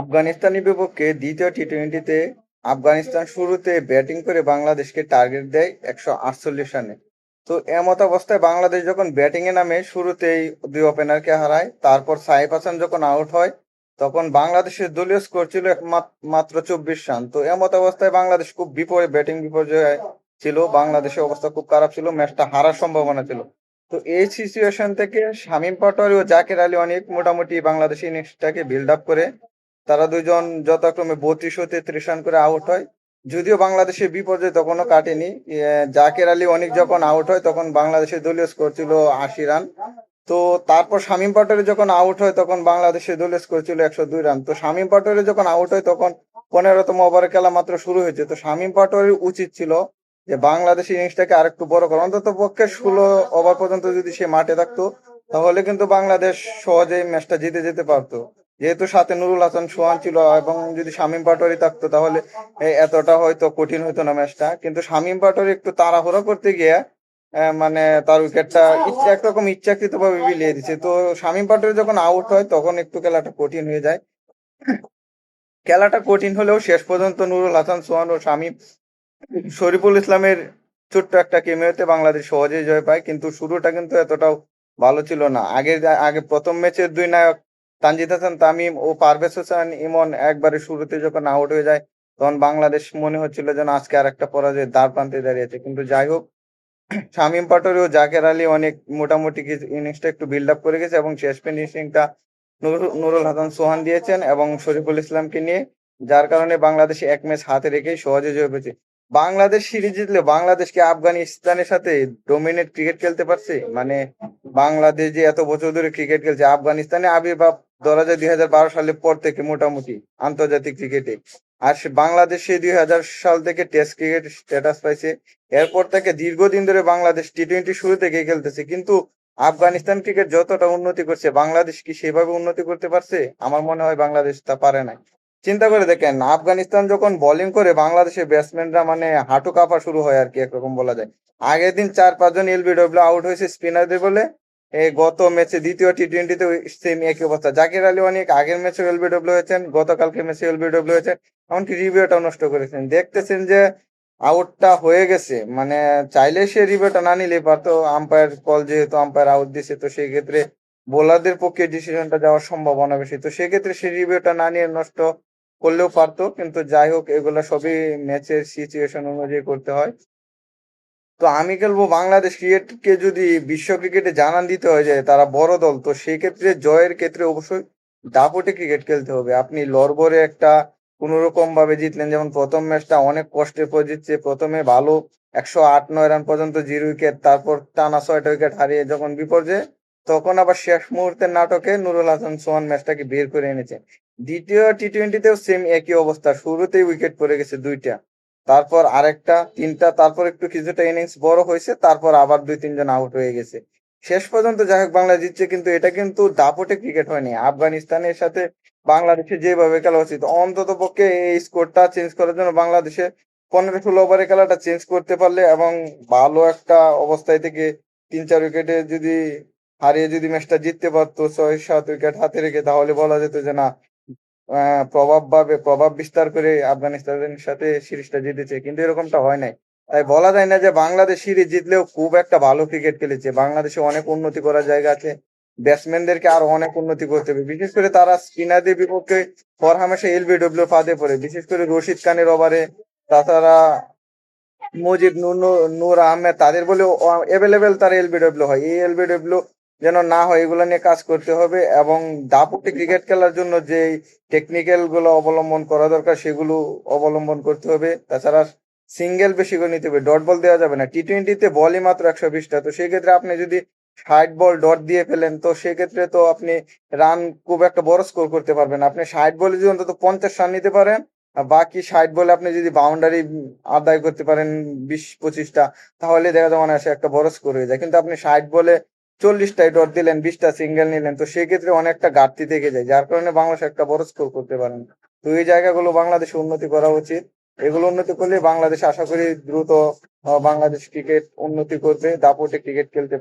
আফগানিস্তানের বিপক্ষে দ্বিতীয় টি টোয়েন্টিতে আফগানিস্তান শুরুতে ব্যাটিং করে বাংলাদেশকে টার্গেট দেয় একশো আটচল্লিশ রানে। তো এমত অবস্থায় বাংলাদেশ যখন ব্যাটিং এ নামে, শুরুতেই দুই ওপেনারকে হারায়, তারপর সাইফ হাসান যখন আউট হয়, তখন বাংলাদেশের দলীয় স্কোর ছিল মাত্র চব্বিশ রান। তো এমত অবস্থায় বাংলাদেশ খুব বিপরীত ব্যাটিং বিপর্যয় ছিল, বাংলাদেশের অবস্থা খুব খারাপ ছিল, ম্যাচটা হারার সম্ভাবনা ছিল। তো এই সিচুয়েশন থেকে শামীম পাটোয়ারি ও জাকের আলী অনেক মোটামুটি বাংলাদেশি ইনিংসটাকে বিল্ড আপ করে তারা দুজন যথাক্রমে বত্রিশ ও তেত্রিশ রান করে আউট হয়। যদিও বাংলাদেশের বিপর্যয় তখনও কাটেনি। জাকের আলী অনেক যখন আউট হয়, তখন বাংলাদেশের দলীয় স্কোর ছিল আশি রান। তো তারপর শামীম পাটোয়ারি যখন আউট হয়, তখন বাংলাদেশের দলীয় স্কোর ছিল একশো দুই রান। তো শামীম পাটোয়ারি যখন আউট হয়, তখন পনেরোতম ওভারের খেলা মাত্র শুরু হয়েছে। তো শামীম পাটোয়ারির উচিত ছিল যে বাংলাদেশ ইনিংসটাকে আরেকটু বড় করা অন্তত পক্ষে ষোলো ওভার পর্যন্ত যদি সে মাঠে থাকতো, তাহলে কিন্তু বাংলাদেশ সহজেই ম্যাচটা জিতে যেতে পারতো। যেহেতু সাথে নুরুল হাসান সোহান ছিল এবং যদি শামীম পাটোয়ারি থাকতো তাহলে এতটা হয়তো কঠিন হতো না ম্যাচটা। কিন্তু শামীম পাটোয়ারি একটু তাড়াহুড়ো করতে গিয়ে মানে তার উইকেটটা ইচ্ছা একরকম ইচ্ছাকৃত ভাবে বিলিয়ে দিচ্ছে। তো শামীম পাটোয়ারি যখন আউট হয় তখন একটু খেলাটা কঠিন হয়ে যায়। খেলাটা কঠিন হলেও শেষ পর্যন্ত নুরুল হাসান সোহান ও শামীম শরীফুল ইসলামের ছোট্ট একটা কেমিওতে বাংলাদেশ সহজেই জয় পায়। কিন্তু শুরুটা কিন্তু এতটাও ভালো ছিল না। আগে আগে প্রথম ম্যাচের দুই নায়ক তানজিদ হাসান, তামিম ও পারভেজ হোসেন ইমন একবারে শুরুতে যখন আউট হয়ে যায়, তখন বাংলাদেশ মনে হচ্ছিল যেন আজকে আর একটা পরাজয়ের দ্বার প্রান্তে দাঁড়িয়েছে কিন্তু যাই হোক, শামীম পাটোয়ারি ও জাকের আলী অনেক মোটামুটি ইনিংসটা একটু বিল্ড আপ করে গেছে এবং শেষ ফিনিশিংটা নুরুল হাসান সোহান দিয়েছেন এবং শরীফুল ইসলামকে নিয়ে, যার কারণে বাংলাদেশ এক ম্যাচ হাতে রেখেই সহজে জয় পেয়েছে। বাংলাদেশ সিরিজ জিতলে বাংলাদেশকে আফগানিস্তানের সাথে ডোমিনেট ক্রিকেট খেলতে পারছে? মানে বাংলাদেশ যে এত বছর ধরে ক্রিকেট খেলছে। আফগানিস্তানে আবির্ভাব ধরা যায় দুই হাজার বারো সালের পর থেকে মোটামুটি আন্তর্জাতিক ক্রিকেটে আর বাংলাদেশে দুই হাজার সাল থেকে টেস্ট ক্রিকেট স্ট্যাটাস পাইছে। এরপর থেকে দীর্ঘদিন ধরে বাংলাদেশ টি টোয়েন্টি শুরু থেকে খেলতেছে। কিন্তু আফগানিস্তান ক্রিকেট যতটা উন্নতি করছে, বাংলাদেশ কি সেভাবে উন্নতি করতে পারছে? আমার মনে হয় বাংলাদেশ তা পারে না চিন্তা করে দেখেন, আফগানিস্তান যখন বোলিং করে বাংলাদেশের ব্যাটসম্যানরা মানে হাঁটু কাঁপা শুরু হয় আর কি, একরকম বলা যায়। আগের দিন চার পাঁচজন এলবিডব্লিউ আউট হয়েছে স্পিনারদের বলে। গত ম্যাচে দ্বিতীয় টি টোয়েন্টিতে সেম একই অবস্থা। জাকির আলী অনেক আগের ম্যাচে এলবিডব্লিউ হয়েছেন গতকালকে ম্যাচে এলবিডব্লিউ হয়েছেন, এমনকি রিভিউটাও নষ্ট করেছেন। দেখতেছেন যে আউটটা হয়ে গেছে মানে চাইলে সে রিভিউটা না নিলেই পারতো আম্পায়ার কল যেহেতু আম্পায়ার আউট দিছে, তো সেই ক্ষেত্রে বোলারদের পক্ষে ডিসিশনটা যাওয়ার সম্ভাবনা বেশি। তো সেক্ষেত্রে সে রিভিউটা না নিয়ে নষ্ট করলেও পারতো, কিন্তু যাই হোক, এগুলো সবই ম্যাচের সিচুয়েশন অনুযায়ী করতে হয়। তো আমি খেলব বাংলাদেশ ক্রিকেটকে যদি বিশ্ব ক্রিকেটে জানান দিতে হয় যে তারা বড় দল, তো সেই ক্ষেত্রে জয়ের ক্ষেত্রে অবশ্যই দাপটে ক্রিকেট খেলতে হবে। আপনি লড়বরে একটা কোনোরকম ভাবে জিতলেন, যেমন প্রথম ম্যাচটা অনেক কষ্টের পর জিতছে, প্রথমে ভালো একশো আট নয় রান পর্যন্ত জিরো উইকেট, তারপর টানা ছয়টা উইকেট হারিয়ে যখন বিপর্যয়ে, তখন আবার শেষ মুহূর্তের নাটকে নুরুল হাসান সোহান ম্যাচটাকে বের করে এনেছে। দ্বিতীয় টি টোয়েন্টিতেও সেম একই অবস্থা, শুরুতেই উইকেট পড়ে গেছে দুইটা। তারপর আরেকটা, তিনটা, তারপর একটু কিছুটা ইনিংস বড় হয়েছে, তারপর আবার দুই, তিনজন আউট হয়ে গেছে। শেষ পর্যন্ত যাই হোক বাংলা জিতছে, কিন্তু এটা কিন্তু দাপটে ক্রিকেট হয়নি। আফগানিস্তানের সাথে বাংলাদেশে যেভাবে খেলা উচিত অন্তত পক্ষে এই স্কোরটা চেঞ্জ করার জন্য বাংলাদেশে পনেরো ষোলো ওভারের খেলাটা চেঞ্জ করতে পারলে এবং ভালো একটা অবস্থায় থেকে তিন চার উইকেটে যদি হারিয়ে যদি ম্যাচটা জিততে পারতো ছয় সাত উইকেট হাতে রেখে, তাহলে বলা যেত যে না প্রভাব ভাবে প্রভাব বিস্তার করে আফগানিস্তানের সাথে সিরিজটা জিতেছে, কিন্তু এরকমটা হয় নাই। তাই বলা যায় না যে বাংলাদেশ সিরিজ জিতলেও খুব একটা ভালো ক্রিকেট খেলেছে। বাংলাদেশে অনেক উন্নতি করার জায়গা আছে, ব্যাটসম্যানদেরকে আরও অনেক উন্নতি করতে হবে। বিশেষ করে তারা স্পিনারদের বিপক্ষে ফরহামেশা এলবিডব্লিউ ফাঁদে পড়ে। বিশেষ করে রশিদ খানের ওভারে তাছাড়া মুজিব নূর আহমেদ, তাদের বলে অ্যাভেলেবেল তার এলবিডব্লিউ হয়। এই এলবিডব্লিউ যেন না হয় এগুলো নিয়ে কাজ করতে হবে এবং দাপটে ক্রিকেট খেলার জন্য যে টেকনিক্যালগুলো অবলম্বন করা দরকার সেগুলো অবলম্বন করতে হবে। তাছাড়া সিঙ্গেল বেশি করে নিতে হবে ডট বল দেওয়া যাবে না। টি টোয়েন্টিতে বলই মাত্র একশো বিশটা। তো সেই ক্ষেত্রে আপনি যদি ষাট বল ডট দিয়ে ফেলেন, তো সেক্ষেত্রে তো আপনি রান খুব একটা বড় স্কোর করতে পারবেন আপনি ষাট বলে যদি অন্তত পঞ্চাশ রান নিতে পারেন বাকি ষাট বলে আপনি যদি বাউন্ডারি আদায় করতে পারেন বিশ পঁচিশটা, তাহলে দেখা যাবে অনায়াসে একটা বড় স্কোর হয়ে যায়। কিন্তু আপনি ষাট বলে চল্লিশটাই ডট দিলেন, বিশটা সিঙ্গেল নিলেন, তো সেক্ষেত্রে অনেকটা ঘাটতি থেকে যায়, যার কারণে বাংলাদেশ একটা বড় স্কোর করতে পারেন তো এই জায়গাগুলো বাংলাদেশে উন্নতি করা উচিত। এগুলো উন্নতি করলে বাংলাদেশ আশা করি দ্রুত বাংলাদেশ ক্রিকেট উন্নতি করবে, দাপটে ক্রিকেট খেলতে